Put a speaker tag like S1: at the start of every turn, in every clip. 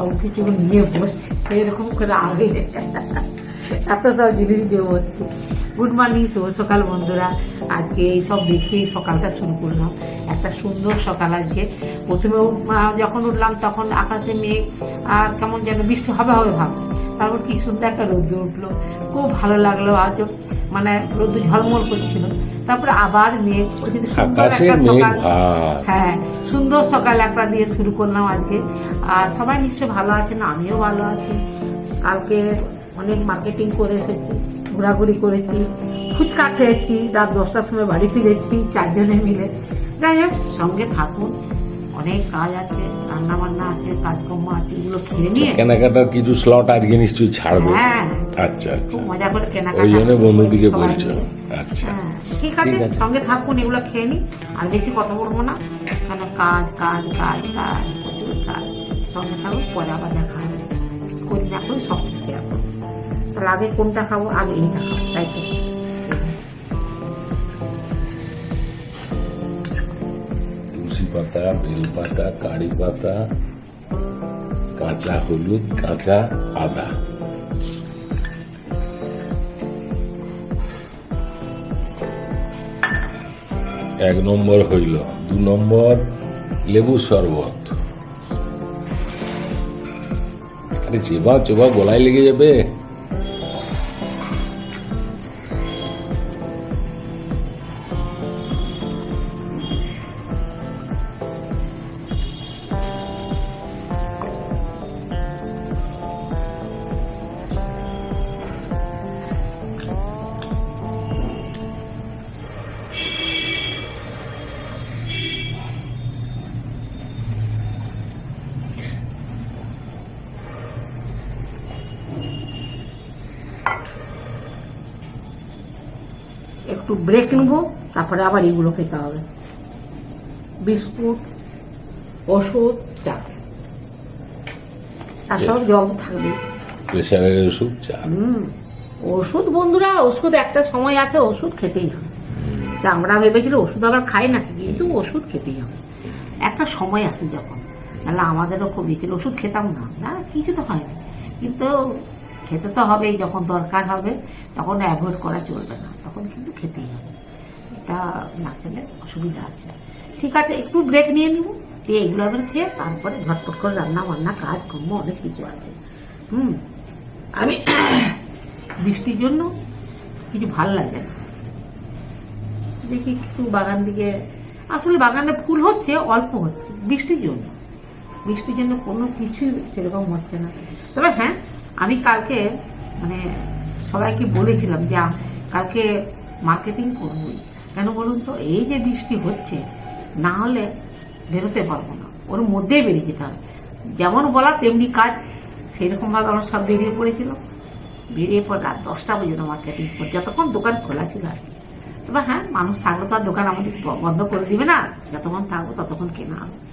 S1: সব কিছু নিয়ে বসছি এরকম করে আগে এত সব জিনিস দিয়ে বসছি গুড মর্নিং শুভ সকাল বন্ধুরা। আজকে এই সব দেখে সকালটা শুরু করলাম। একটা সুন্দর সকাল আজকে। প্রথমে যখন উঠলাম তখন আকাশে মেঘ। আর কেমন যেন বৃষ্টি হবে হবে ভাবছি তারপর কি সুন্দর একটা রোদ্র উঠল। খুব ভালো লাগল আজ মানে রোদ্র ঝলমল করছিল। তারপরে আবার মেঘ সুন্দর একটা সকাল হ্যাঁ সুন্দর সকাল একটা দিয়ে শুরু করলাম আজকে। আর সবাই নিশ্চয়ই ভালো আছেন আমিও ভালো আছি। কালকে অনেক মার্কেটিং করে এসেছি ঘোরাঘুরি করেছি ফুচকা খেয়েছি রাত দশটার সময় বাড়ি ফিরেছি চারজনে মিলে। যাই হোক সঙ্গে থাকুন। অনেক কাজ আছে রান্না বান্না আছে কাজকর্ম আছে এগুলো খেয়ে নিয়ে
S2: কেনাকাটার কিছু স্লট আজকে নিশ্চয়ই ছাড়বে।
S1: হ্যাঁ।
S2: আচ্ছা আচ্ছা।
S1: খুব মজা করে কেনাকাটা
S2: ওই জন্য বন্ধুদিকে বলছো আচ্ছা।
S1: হ্যাঁ, ঠিক আছে সঙ্গে থাকুন এগুলো খেয়ে নি আর বেশি কথা বলব না। কেন কাজ কাজ কাজ কাজ প্রচুর কাজ। সঙ্গে থাকুন পরে আবার দেখা হবে। করি না করি সব কিছু তাহলে আগে কোনটা খাব? আগে এইটা খাব তাই তো?
S2: পাতা, বেল পাতা, কারি পাতা, কাঁচা হলুদ, কাঁচা আদা। এক নম্বর হইল, দু নম্বর লেবু শরবত। আরে চেবা চেবা, গলায় লেগে যাবে।
S1: একটু ব্রেক নেব তারপরে আবার এগুলো খেতে হবে। বিস্কুট ওষুধ চা। তার সঙ্গে জল থাকবে
S2: প্রেশারের ওষুধ চা।
S1: ওষুধ বন্ধুরা ওষুধ একটা সময় আছে ওষুধ খেতেই হবে। আমরা ভেবেছিল ওষুধ আবার খাই না কিন্তু ওষুধ খেতেই হবে। একটা সময় আছে যখন। নাহলে আমাদেরও খুব ছিল ওষুধ খেতাম না। না কিছু তো হয় না। কিন্তু খেতে তো হবেই, যখন দরকার হবে, তখন অ্যাভয়েড করা চলবে না। তখন কিন্তু খেতেই হবে। এটা না খেলে অসুবিধা আছে। ঠিক আছে, একটু ব্রেক নিয়ে নিব। দিয়ে এগুলো আমি খেয়ে তারপরে ঝটপট করে রান্না বান্না, কাজ কর্ম, অনেক কিছু আছে। হুম? আমি বৃষ্টির জন্য কিছু ভালো লাগে না। দেখি একটু বাগান দিকে। আসলে বাগানে ফুল হচ্ছে, অল্প হচ্ছে, বৃষ্টির জন্য। বৃষ্টির জন্য কোনো কিছুই সেরকম হচ্ছে না। তবে হ্যাঁ আমি কালকে মানে সবাইকে বলেছিলাম যে কালকে মার্কেটিং করবই। কেন বলুন তো? এই যে বৃষ্টি হচ্ছে, না হলে বেরোতে পারব না। ওর মধ্যেই বেরিয়ে যেতে হবে। যেমন বলা তেমনি কাজ। সেইরকমভাবে আমরা সব বেরিয়ে পড়েছিল। বেরিয়ে পর রাত দশটা পর্যন্ত মার্কেটিং করে যতক্ষণ দোকান খোলা ছিল আর কি। হ্যাঁ মানুষ থাকলে তো আর দোকান আমাদের বন্ধ করে দিবে না। যতক্ষণ থাকব ততক্ষণ কেনা হবে।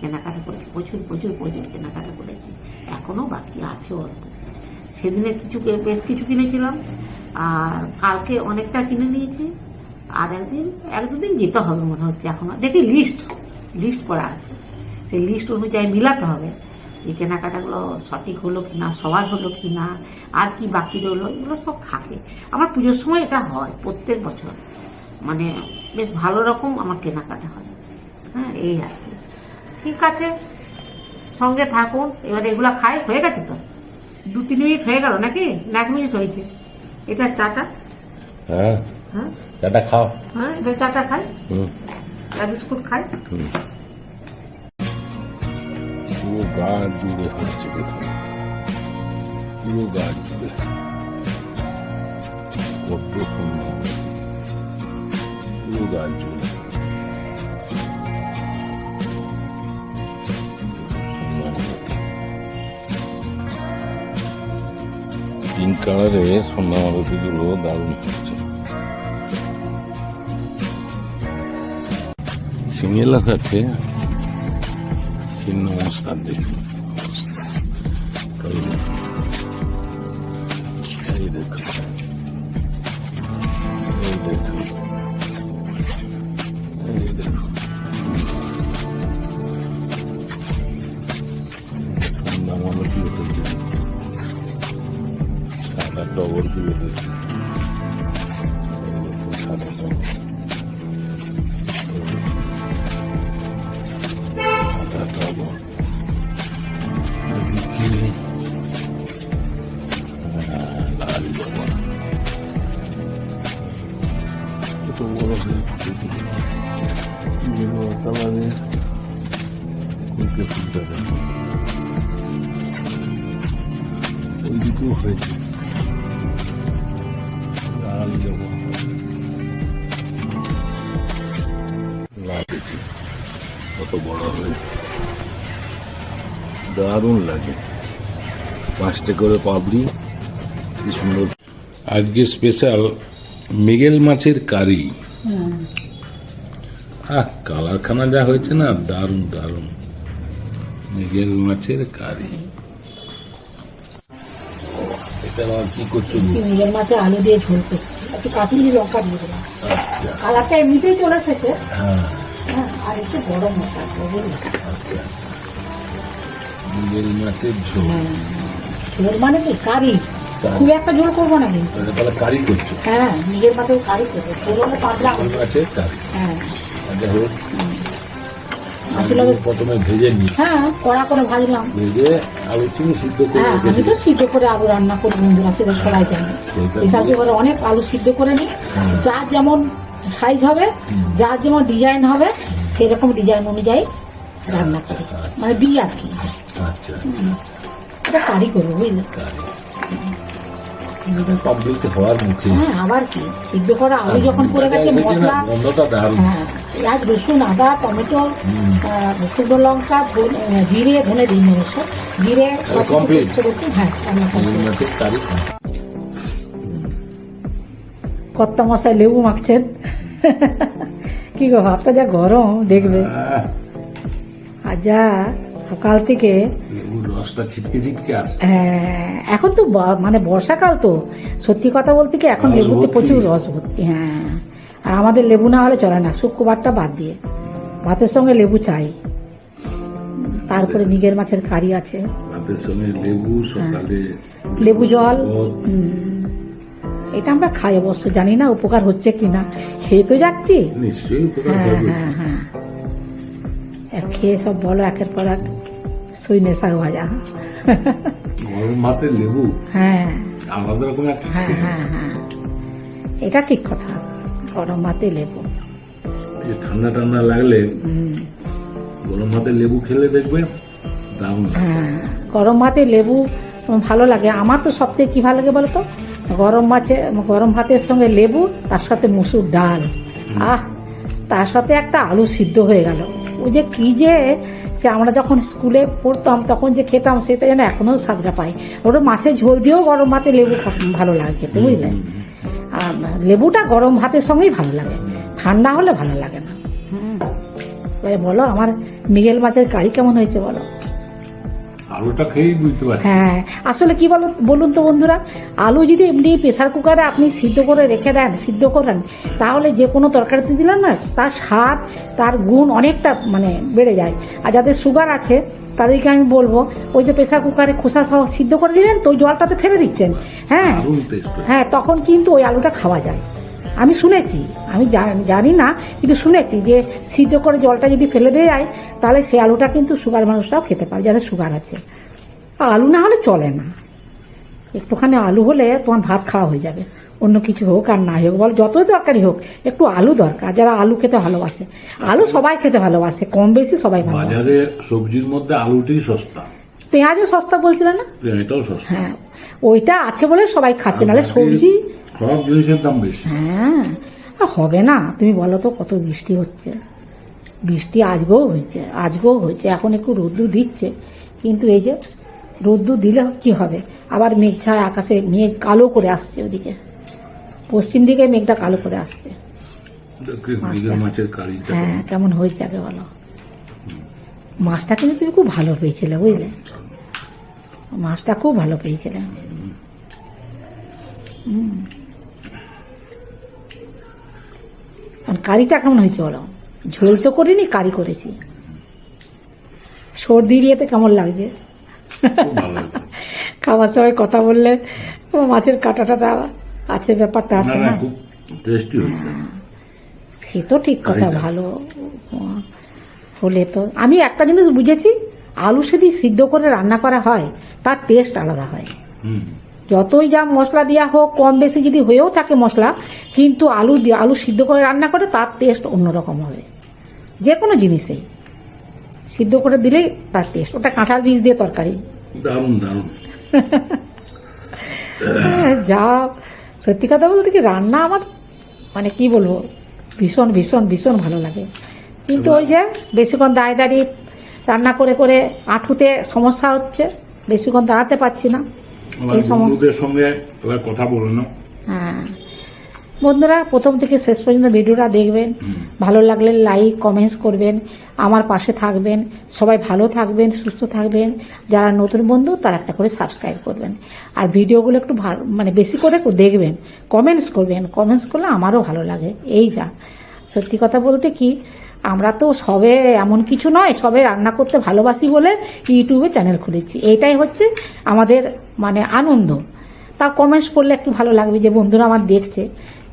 S1: কেনাকাটা করেছি, প্রচুর প্রচুর প্রচুর কেনাকাটা করেছি। এখনও বাকি আছে অল্প। সেদিনে কিছু বেশ কিছু কিনেছিলাম, আর কালকে অনেকটা কিনে নিয়েছি। আর একদিন এক দুদিন যেতে হবে মনে হচ্ছে এখনও। দেখি লিস্ট লিস্ট করা আছে। সেই লিস্ট অনুযায়ী মিলাতে হবে যে কেনাকাটাগুলো সঠিক হলো কিনা, সবার হলো কিনা, আর কি বাকি রইল, এগুলো সব থাকে। আমার পুজোর সময় এটা হয় প্রত্যেক বছর। মানে বেশ ভালো রকম আমার কেনাকাটা হয়। হ্যাঁ এই আর কি। ঠিক আছে সঙ্গে থাকুন। এবার এগুলো খাই হয়ে গেছে তো? দু তিন মিনিট হয়ে গেল নাকি? না এক মিনিট হয়েছে। এটা চাটা।
S2: হ্যাঁ।
S1: হ্যাঁ?
S2: চাটা খাও।
S1: হ্যাঁ এবার চাটা খাই।
S2: হুম।
S1: চা বিস্কুট খাই।
S2: পুরো গা জুড়ে হচ্ছে পুরো গা কালারে সন্ধ্যা মারতিগুলো দারুণ হচ্ছে। আছে চিহ্ন অবস্থান এই দেখুন সাদাটা বড়। দেখি। হ্যাঁ, কত বড় হয়েছে দারুণ লাগে পাঁচটা করে কি সুন্দর আজকে স্পেশাল মিগেল মাছের কারি। আহ, কালারখানা যা হয়েছে না, দারুণ দারুণ। মিগেল মাছের কারি। এটা কি করছ
S1: নিজের মাঝে আলু দিয়ে ঝোল করছি। একটু কাশ্মীরি লঙ্কা দিয়ে দিলাম।
S2: আচ্ছা।
S1: কালারটা এমনিতেই চলে এসেছে।
S2: হ্যাঁ।
S1: হ্যাঁ আর একটু গরম মশলা
S2: আচ্ছা মাছের ঝোল।
S1: হ্যাঁ। ঝোল মানে কি? কারি। খুব একটা ঝোল করব না কিন্তু।
S2: তাহলে কারি করছ?
S1: হ্যাঁ নিজের মাঝে কারি করব। ঝোল হলে পাতলা
S2: মাছের কারি।
S1: হ্যাঁ।
S2: আচ্ছা হোক প্রথমে ভেজে নি
S1: হ্যাঁ কড়া করে ভাজলাম।
S2: ভেজে আলু তুমি সিদ্ধ করে
S1: হ্যাঁ আমি তো সিদ্ধ করে আলু রান্না করি বন্ধুরা সেটা সবাই জানে। প্রেসার কুকারে অনেক আলু সিদ্ধ করে নিই।
S2: হুম।
S1: যার যেমন সাইজ হবে যার যেমন ডিজাইন হবে সেই রকম ডিজাইন অনুযায়ী রান্না করি। মানে দিই আর কি
S2: আচ্ছা।
S1: এটা কারি করব বুঝলি?
S2: কমপ্লিট হওয়ার মুখে।
S1: হ্যাঁ আবার কি? সিদ্ধ করা আলু যখন গেছে মশলা হ্যাঁ পেঁয়াজ রসুন আদা টমেটো। শুকনো লঙ্কা জিরে ধনে জিরে হ্যাঁ মশাই লেবু মাখছেন। কি গো ভাবটা যা গরম দেখবে। আর যা সকাল থেকে
S2: রসটা ছিটকে ছিটকে আসছে।
S1: হ্যাঁ, এখন তো মানে বর্ষাকাল তো। সত্যি কথা বলতে কি এখন লেবুতে প্রচুর রস ভর্তি হ্যাঁ। আর আমাদের লেবু না হলে চলে না শুক্রবারটা বাদ দিয়ে। ভাতের সঙ্গে লেবু চাই। তারপরে মিগের মাছের কারি আছে।
S2: ভাতের সঙ্গে লেবু সকালে
S1: লেবু জল
S2: জল,
S1: এটা আমরা খাই অবশ্য জানি না উপকার হচ্ছে কিনা খেয়ে তো যাচ্ছি।
S2: নিশ্চয়ই
S1: হ্যাঁ হ্যাঁ হ্যাঁ। খেয়ে সব বলো একের পর এক। সইনে শাক ভাজা।
S2: গরম ভাতের লেবু?
S1: হ্যাঁ।
S2: আলাদা রকম একটা
S1: হ্যাঁ হ্যাঁ হ্যাঁ। এটা ঠিক কথা। গরম ভাতে লেবু
S2: ঠান্ডা ঠান্ডা লাগলে গরম ভাতের লেবু খেলে দেখবে দারুণ লাগে।
S1: হ্যাঁ গরম ভাতে লেবু ভালো লাগে। আমার তো সব থেকে কি ভালো লাগে বলতো? গরম মাছে গরম ভাতের সঙ্গে লেবু তার সাথে মুসুর ডাল। আহ তার সাথে একটা আলু সিদ্ধ হয়ে গেল। ওই যে কি যে সে আমরা যখন স্কুলে পড়তাম তখন যে খেতাম সেটা যেন এখনও স্বাদটা পাই ওটা মাছের ঝোল দিয়েও গরম ভাতে লেবু ভালো লাগে খেতে বুঝলে? আর লেবুটা গরম ভাতের সঙ্গেই ভালো লাগে। ঠান্ডা হলে ভালো লাগে না। বলো আমার মিগেল মাছের কারি কেমন হয়েছে বলো?
S2: আলুটা খেয়েই বুঝতে পারছি।
S1: হ্যাঁ আসলে কি বলুন বলুন তো বন্ধুরা আলু যদি এমনি প্রেসার কুকারে আপনি সিদ্ধ করে রেখে দেন সিদ্ধ করেন তাহলে যে কোনো তরকারিতে দিলেন না তার স্বাদ তার গুণ অনেকটা মানে বেড়ে যায়। আর যাদের সুগার আছে তাদেরকে আমি বলব ওই যে প্রেসার কুকারে খোসা সহ সিদ্ধ করে দিলেন তো ওই জলটা তো ফেলে দিচ্ছেন। হ্যাঁ হ্যাঁ তখন কিন্তু ওই আলুটা খাওয়া যায়। আমি শুনেছি, আমি জানি না, কিন্তু শুনেছি যে সিদ্ধ করে জলটা যদি ফেলে দেওয়া যায়, তাহলে সেই আলুটা কিন্তু সুগার মানুষরাও খেতে পারে, যাদের সুগার আছে। আলু না হলে চলে না। একটুখানি আলু হলে তোমার ভাত খাওয়া হয়ে যাবে। অন্য কিছু হোক আর না হোক, বল, যতই তরকারি হোক, একটু আলু দরকার। যারা আলু খেতে ভালোবাসে, আলু সবাই খেতে ভালোবাসে, কম বেশি সবাই ভালোবাসে।
S2: বাজারে সবজির মধ্যে আলুটাই সস্তা।
S1: পেঁয়াজও সস্তা বলছিল না?
S2: এটাও সস্তা।
S1: হ্যাঁ ওইটা আছে বলে সবাই খাচ্ছে নাহলে সবজি
S2: সব জিনিসের দাম বেশি।
S1: হ্যাঁ হবে না তুমি বলো তো কত বৃষ্টি হচ্ছে। বৃষ্টি আজকেও হয়েছে আজকেও হয়েছে এখন একটু রোদ্দুর দিচ্ছে। কিন্তু এই যে রোদ্দুর দিলে কি হবে? আবার মেঘ ছায় আকাশে মেঘ কালো করে আসছে ওদিকে। পশ্চিম দিকে মেঘটা কালো করে আসছে। হ্যাঁ কেমন হয়েছে আগে বলো। মাছটা কিন্তু তুমি খুব ভালো পেয়েছিলে বুঝলে? মাছটা খুব ভালো পেয়েছিলে। কারিটা কেমন হয়েছে বলো? ঝোল তো করিনি কারি করেছি। সর্দি ইয়েতে কেমন লাগছে। খাবার সময় কথা বললে মাছের কাঁটাটা আছে ব্যাপারটা আছে
S2: না
S1: সে তো ঠিক কথা ভালো। হলে তো আমি একটা জিনিস বুঝেছি আলু সেদি সিদ্ধ করে রান্না করা হয় তার টেস্ট আলাদা হয়। যতই যা মশলা দেওয়া হোক কম বেশি যদি হয়েও থাকে মশলা কিন্তু আলু দিয়ে আলু সিদ্ধ করে রান্না করে তার টেস্ট অন্যরকম হবে। যে কোনো জিনিসেই। সিদ্ধ করে দিলেই তার টেস্ট ওটা কাঁঠাল বীজ দিয়ে তরকারি।
S2: দারুণ দারুণ।
S1: হ্যাঁ, যা সত্যি কথা বলতে কি রান্না আমার মানে কি বলব ভীষণ ভীষণ ভীষণ ভালো লাগে। কিন্তু ওই যে বেশিক্ষণ দাঁড়িয়ে দাঁড়িয়ে রান্না করে করে আঁঠুতে সমস্যা হচ্ছে বেশিক্ষণ দাঁড়াতে পারছি না। এই সমস্যা।
S2: সঙ্গে কথা বলে
S1: হ্যাঁ। বন্ধুরা প্রথম থেকে শেষ পর্যন্ত ভিডিওটা দেখবেন। ভালো লাগলে লাইক কমেন্টস করবেন আমার পাশে থাকবেন সবাই ভালো থাকবেন সুস্থ থাকবেন। যারা নতুন বন্ধু তারা একটা করে সাবস্ক্রাইব করবেন। আর ভিডিওগুলো একটু ভালো মানে বেশি করে দেখবেন কমেন্টস করবেন কমেন্টস করলে আমারও ভালো লাগে। এই যা। সত্যি কথা বলতে কি আমরা তো সবে এমন কিছু নয়, সবে রান্না করতে ভালোবাসি বলে ইউটিউবে চ্যানেল খুলেছি। এটাই হচ্ছে আমাদের মানে আনন্দ। তা কমেন্টস করলে একটু ভালো লাগবে যে বন্ধুরা আমার দেখছে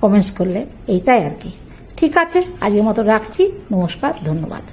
S1: কমেন্টস করলে। এইটাই আর কি। ঠিক আছে, আজকের মতো রাখছি। নমস্কার, ধন্যবাদ।